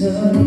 서 있을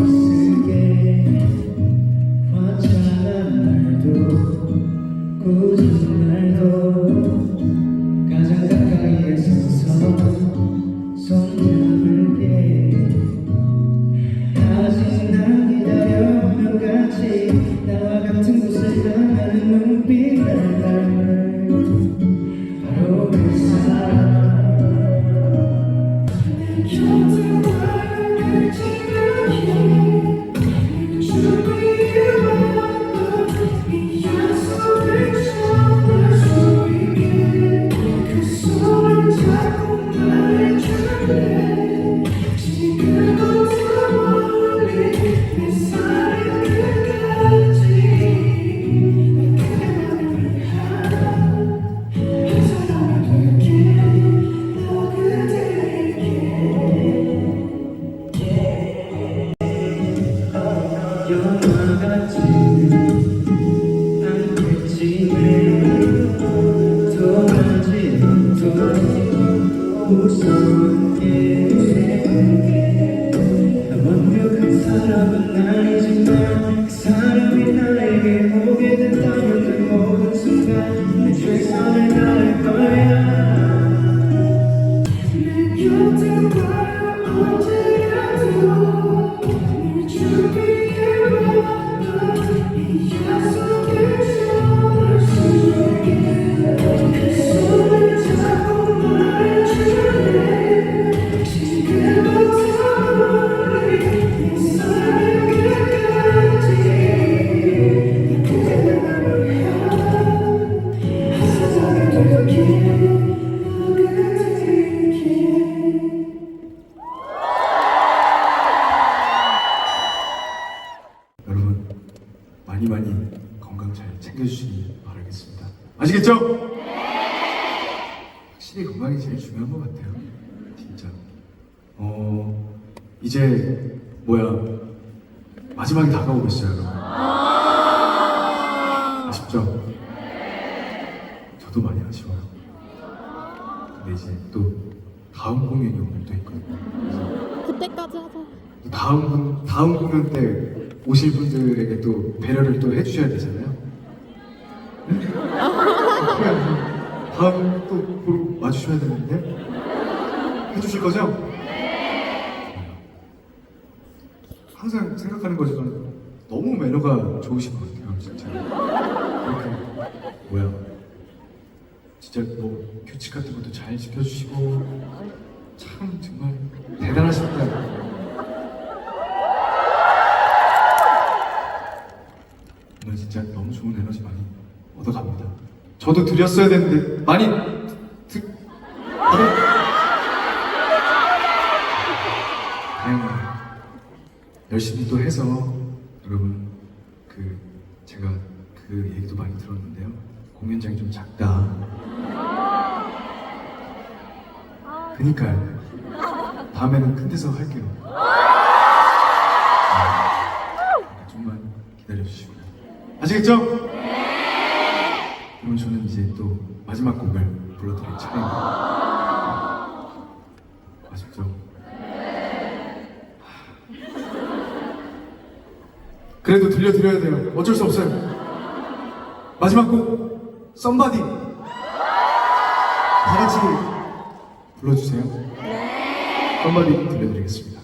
but now you 많이 많이 건강 잘 챙겨주시기 바라겠습니다. 아시겠죠? 확실히 건강이 제일 중요한 것 같아요. 진짜. 어 이제 뭐야 마지막이 다가오고 있어요, 여러분. 아쉽죠? 저도 많이 아쉬워요. 근데 이제 또 다음 공연이 오늘 또 있거든요. 그래서 그때까지 하자. 다음 분- 다음 공연 때 오실 분들에게 또 배려를 또 해주셔야 되잖아요. 네? 다음 또 보러 와주셔야 되는데 해주실 거죠? 항상 생각하는 거지만 너무 매너가 좋으신 것 같아요, 진짜. 이렇게 뭐야? 진짜 뭐 규칙 같은 것도 잘 지켜주시고 참 정말 대단하십니다. 오늘 진짜 너무 좋은 에너지 많이 얻어갑니다. 저도 드렸어야 되는데 많이 드... 받아... 다행이에요. 열심히 또 해서 여러분 그 제가 그 얘기도 많이 들었는데요. 공연장이 좀 작다. 그니까요. 다음에는 큰 데서 할게요. 네, 좀만 기다려주시고 아시겠죠? 그럼 저는 이제 또 마지막 곡을 불러드릴 차례입니다. 아쉽죠? 그래도 들려드려야 돼요. 어쩔 수 없어요. 마지막 곡 썸바디 다 같이 불러주세요. 썸바디 들려드리겠습니다